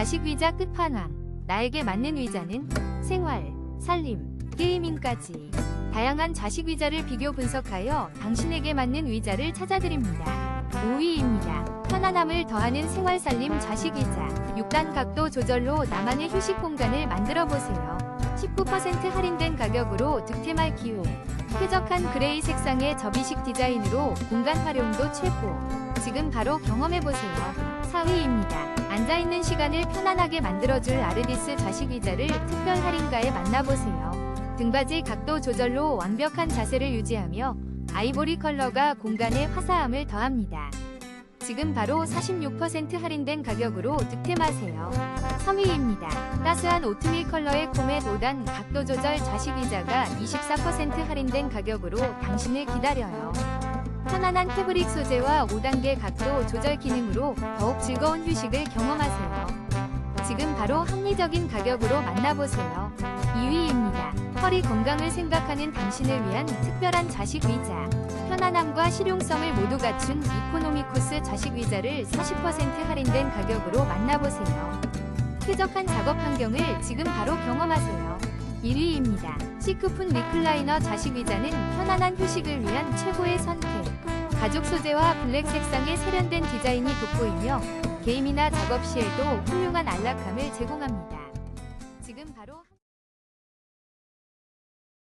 자식 의자 끝판왕. 나에게 맞는 의자는 생활, 살림, 게이밍까지. 다양한 자식 의자를 비교 분석하여 당신에게 맞는 의자를 찾아드립니다. 5위입니다. 편안함을 더하는 생활 살림 자식 의자. 6단 각도 조절로 나만의 휴식 공간을 만들어 보세요. 19% 할인된 가격으로 득템할 기회. 쾌적한 그레이 색상의 접이식 디자인으로 공간 활용도 최고. 지금 바로 경험해보세요. 4위입니다. 앉아있는 시간을 편안하게 만들어줄 아르디스 좌식 의자를 특별 할인가에 만나보세요. 등받이 각도 조절로 완벽한 자세를 유지하며 아이보리 컬러가 공간에 화사함을 더합니다. 지금 바로 46% 할인된 가격으로 득템하세요. 3위입니다. 따스한 오트밀 컬러의 코멧 5단 각도 조절 좌식 의자가 24% 할인된 가격으로 당신을 기다려요. 편안한 패브릭 소재와 5단계 각도 조절 기능으로 더욱 즐거운 휴식을 경험하세요. 지금 바로 합리적인 가격으로 만나보세요. 2위입니다. 허리 건강을 생각하는 당신을 위한 특별한 좌식 의자. 편안함과 실용성을 모두 갖춘 이코노미코스 좌식 의자를 40% 할인된 가격으로 만나보세요. 쾌적한 작업 환경을 지금 바로 경험하세요. 1위입니다. 시크푼 리클라이너 좌식 의자는 편안한 휴식을 위한 최고의 선택. 가죽 소재와 블랙 색상의 세련된 디자인이 돋보이며 게임이나 작업 시에도 훌륭한 안락함을 제공합니다. 지금 바로